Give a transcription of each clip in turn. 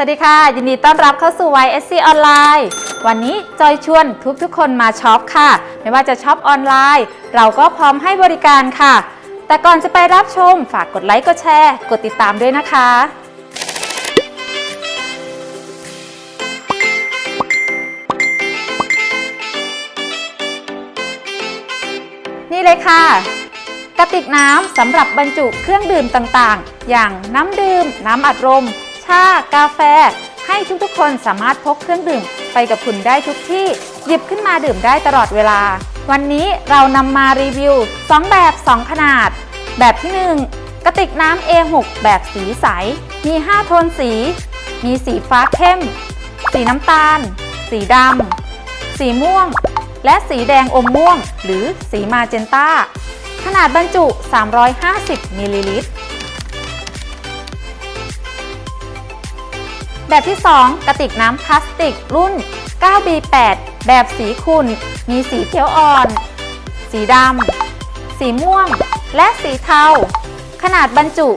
สวัสดีค่ะ ยินดีต้อนรับเข้าสู่ YSC ออนไลน์วันนี้จอยชวนทุกทุกคนมาช็อปค่ะ ไม่ว่าจะช็อปออนไลน์ เราก็พร้อมให้บริการค่ะ แต่ก่อนจะไปรับชมฝากกดไลค์กดแชร์ กดติดตามด้วยนะคะนี่เลยค่ะ กระติกน้ำสำหรับบรรจุเครื่องดื่มต่างๆ อย่างน้ำดื่ม น้ำอัดลม ชา กาแฟ ให้ทุกๆ คนสามารถพกเครื่องดื่มไปกับคุณได้ทุกที่ หยิบขึ้นมาดื่มได้ตลอดเวลา วันนี้เรานำมารีวิว 2 แบบ 2 ขนาด แบบที่ 1 กระติกน้ำ A6 แบบสีใส มี 5 โทนสี มีสีฟ้าเข้ม สีน้ำตาล สีดำ สีม่วง และสีแดงอมม่วง หรือสีมาเจนต้า ขนาดบรรจุ 350มิลลิลิตร แบบที่ 2 กระติกน้ำพลาสติกรุ่น 9B8 แบบสีขุ่น มีสีเขียวอ่อน สีดำ สีม่วง และสีเทา ขนาดบรรจุ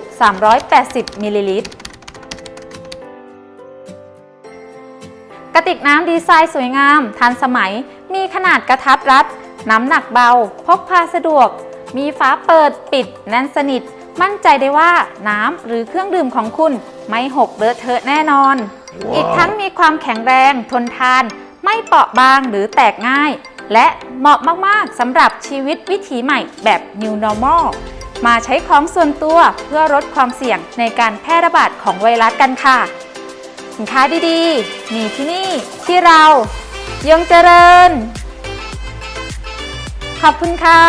380มิลลิลิตร กระติกน้ำดีไซน์สวยงาม ทันสมัย มีขนาดกระทัดรัด น้ำหนักเบา พกพาสะดวก มีฝาเปิดปิดแน่นสนิท มั่นใจได้ว่าน้ำหรือเครื่องดื่มของคุณไม่หกเลอะเทอะแน่นอนอีกทั้งมีความแข็งแรงทนทาน ไม่เปราะบางหรือแตกง่าย และเหมาะมากๆสำหรับชีวิตวิถีใหม่แบบ New Normal มาใช้ของส่วนตัวเพื่อลดความเสี่ยงในการแพร่ระบาดของไวรัสกันค่ะ สินค้าดีๆ มีที่นี่ที่เรายงเจริญ ขอบคุณค่ะ